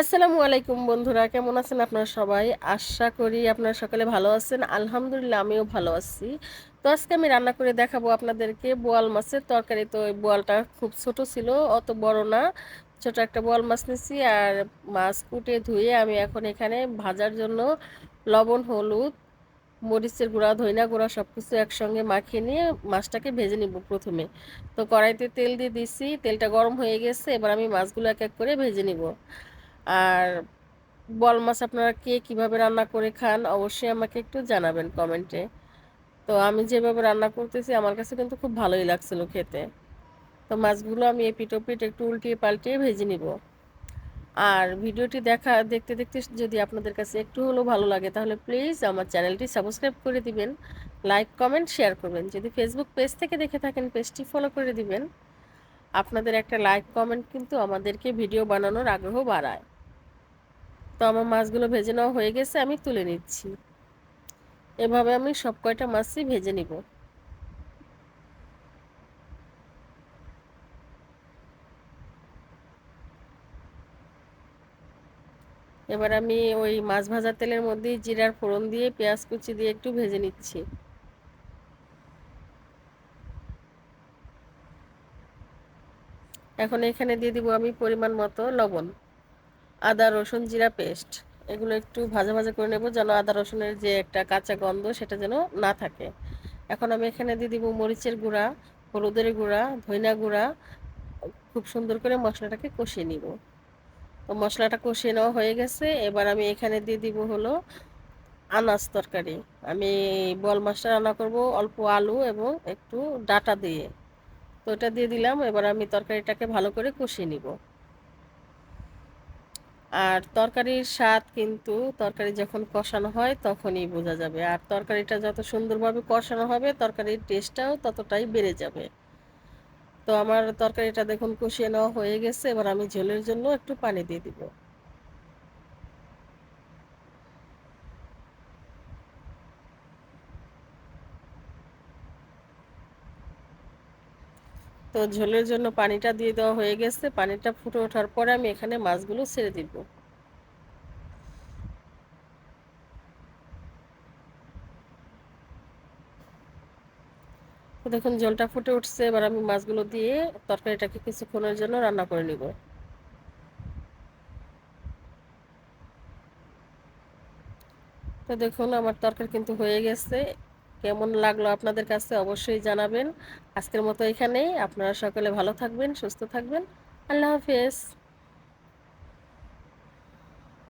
আসসালামু আলাইকুম বন্ধুরা, কেমন আছেন আপনারা সবাই? আশা করি আপনারা সকালে ভালো আছেন। আলহামদুলিল্লাহ, আমিও ভালো আছি। তো আজকে আমি রান্না করে দেখাবো আপনাদেরকে বোয়াল মাছের তরকারি। তো ওই বোয়ালটা খুব ছোট ছিল, অত বড় না। ছোট একটা বোয়াল মাছ নিয়েছি আর মাছ কুটে ধুয়ে আমি এখন এখানে ভাজার জন্য লবণ, হলুদ, মরিচের গুঁড়া, ধইনা গুঁড়া সব কিছু একসঙ্গে মাখিয়ে নিয়ে মাছটাকে ভেজে নিব প্রথমে। তো কড়াইতে তেল দিয়ে দিছি, তেলটা গরম হয়ে গেছে, এবার আমি মাছগুলো এক এক করে ভেজে নিব। আর বল মাছ আপনারা কে কীভাবে রান্না করে খান, অবশ্যই আমাকে একটু জানাবেন কমেন্টে। তো আমি যেভাবে রান্না করতেছি, আমার কাছে কিন্তু খুব ভালোই লাগছিল খেতে। তো মাছগুলো আমি এপিট ওপিট একটু উল্টিয়ে পাল্টিয়ে ভেজে নিব। আর ভিডিওটি দেখা, দেখতে দেখতে যদি আপনাদের কাছে একটু হলেও ভালো লাগে, তাহলে প্লিজ আমার চ্যানেলটি সাবস্ক্রাইব করে দিবেন। লাইক, কমেন্ট, শেয়ার করবেন। যদি ফেসবুক পেজ থেকে দেখে থাকেন, পেজটি ফলো করে দিবেন। আপনাদের একটা লাইক, কমেন্ট কিন্তু আমাদেরকে ভিডিও বানানোর আগ্রহ বাড়ায়। তো আমার মাছগুলো ভেজে নেওয়া হয়ে গেছে, আমি তুলে নিচ্ছি। এভাবে আমি সব কয়টা মাছই ভেজে নিব। এবার আমি ওই মাছ ভাজা তেলের মধ্যে জিরার ফোড়ন দিয়ে, পেঁয়াজ কুচি দিয়ে একটু ভেজে নিচ্ছি। এখন এখানে দিয়ে দিব আমি পরিমাণ মতো লবণ। আদা, রসুন, জিরা পেস্ট, এগুলো একটু ভাজা ভাজা করে নেব যেন আদা, রসুনের যে একটা কাঁচা গন্ধ সেটা যেন না থাকে। এখন আমি এখানে দিয়ে দিব মরিচের গুঁড়া, হলুদের গুঁড়া, ধইনা গুঁড়া, খুব সুন্দর করে মশলাটাকে কষিয়ে নিব। তো মশলাটা কষিয়ে নেওয়া হয়ে গেছে, এবার আমি এখানে দিয়ে দিব হলো আনাজ তরকারি। আমি বল মাছটা রান্না করব অল্প আলু এবং একটু ডাটা দিয়ে। তো এটা দিয়ে দিলাম, এবার আমি তরকারিটাকে ভালো করে কষিয়ে নিব। আর তরকারির স্বাদ কিন্তু তরকারি যখন কষানো হয় তখনই বোঝা যাবে। আর তরকারিটা যত সুন্দরভাবে কষানো হবে, তরকারির টেস্টটাও ততটাই বেড়ে যাবে। তো আমার তরকারিটা দেখুন কষিয়ে নেওয়া হয়ে গেছে, এবার আমি ঝোলের জন্য একটু পানি দিয়ে দিব। তো ঝোলের জন্য পানিটা দিয়ে দেওয়া হয়ে গেছে। পানিটা ফুটে ওঠার পরে আমি এখানে মাছগুলো ছেড়ে দিব। তো দেখুন জলটা ফুটে উঠছে। এবার আমি মাছগুলো দিয়ে তরকারিটাকে কিছুক্ষণের জন্য রান্না করে নিব। তো দেখুন, আমার তরকারি কিন্তু হয়ে গেছে। কেমন লাগল আপনাদের কাছে অবশ্যই জানাবেন। আজকের মতো এখানেই। আপনারা সকলে ভালো থাকবেন, সুস্থ থাকবেন। আল্লাহ হাফেজ।